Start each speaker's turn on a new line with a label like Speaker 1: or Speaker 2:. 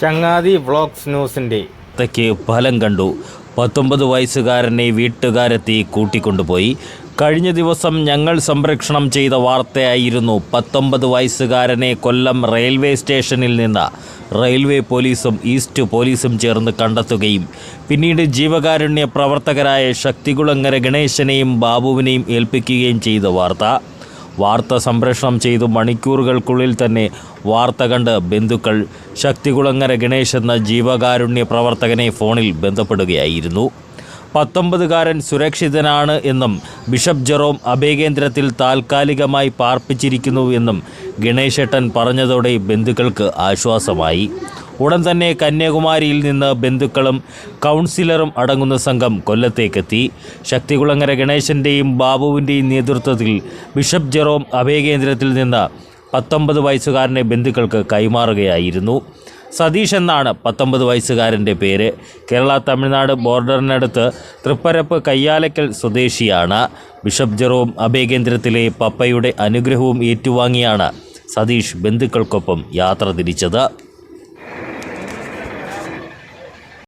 Speaker 1: ചങ്ങാതി വ്ളോഗ്സ് ന്യൂസിന്റെ
Speaker 2: വാർത്തയ്ക്ക് ഫലം കണ്ടു. പത്തൊമ്പത് വയസ്സുകാരനെ വീട്ടുകാരെത്തി കൂട്ടിക്കൊണ്ടുപോയി. കഴിഞ്ഞ ദിവസം ഞങ്ങൾ സംരക്ഷണം ചെയ്ത വാർത്തയായിരുന്നു പത്തൊമ്പത് വയസ്സുകാരനെ കൊല്ലം റെയിൽവേ സ്റ്റേഷനിൽ നിന്ന്. റെയിൽവേ പോലീസും ഈസ്റ്റ് പോലീസും ചേർന്ന് കണ്ടെത്തുകയും പിന്നീട് ജീവകാരുണ്യ പ്രവർത്തകരായ ശക്തികുളങ്ങര ഗണേശനെയും ബാബുവിനെയും ഏൽപ്പിക്കുകയും ചെയ്ത വാർത്ത. വാർത്ത സംപ്രേഷണം ചെയ്തു മണിക്കൂറുകൾക്കുള്ളിൽ തന്നെ വാർത്ത കണ്ട് ബന്ധുക്കൾ ശക്തികുളങ്ങര ഗണേശ് എന്ന ജീവകാരുണ്യ പ്രവർത്തകനെ ഫോണിൽ ബന്ധപ്പെടുകയായിരുന്നു. പത്തൊമ്പതുകാരൻ സുരക്ഷിതനാണ് എന്നും ബിഷപ്പ് ജെറോം അഭയകേന്ദ്രത്തിൽ താൽക്കാലികമായി പാർപ്പിച്ചിരിക്കുന്നു എന്നും ഗണേശേട്ടൻ പറഞ്ഞതോടെ ബന്ധുക്കൾക്ക് ആശ്വാസമായി. ഉടൻ തന്നെ കന്യാകുമാരിയിൽ നിന്ന് ബന്ധുക്കളും കൗൺസിലറും അടങ്ങുന്ന സംഘം കൊല്ലത്തേക്കെത്തി. ശക്തികുളങ്ങര ഗണേശന്റെയും ബാബുവിന്റെയും നേതൃത്വത്തിൽ ബിഷപ്പ് ജെറോം അഭയകേന്ദ്രത്തിൽ നിന്ന് പത്തൊമ്പത് വയസ്സുകാരനെ ബന്ധുക്കൾക്ക് കൈമാറുകയായിരുന്നു. സതീഷ് എന്നാണ് പത്തൊമ്പത് വയസ്സുകാരന്റെ പേര്. കേരള തമിഴ്നാട് ബോർഡറിനടുത്ത് തൃപ്പരപ്പ് കയ്യാലക്കൽ സ്വദേശിയാണ്. ബിഷപ്പ് ജെറോം അഭയകേന്ദ്രത്തിലെ പപ്പയുടെ അനുഗ്രഹവും ഏറ്റുവാങ്ങിയാണ് സതീഷ് ബന്ധുക്കൾക്കൊപ്പം യാത്ര തിരിച്ചത്.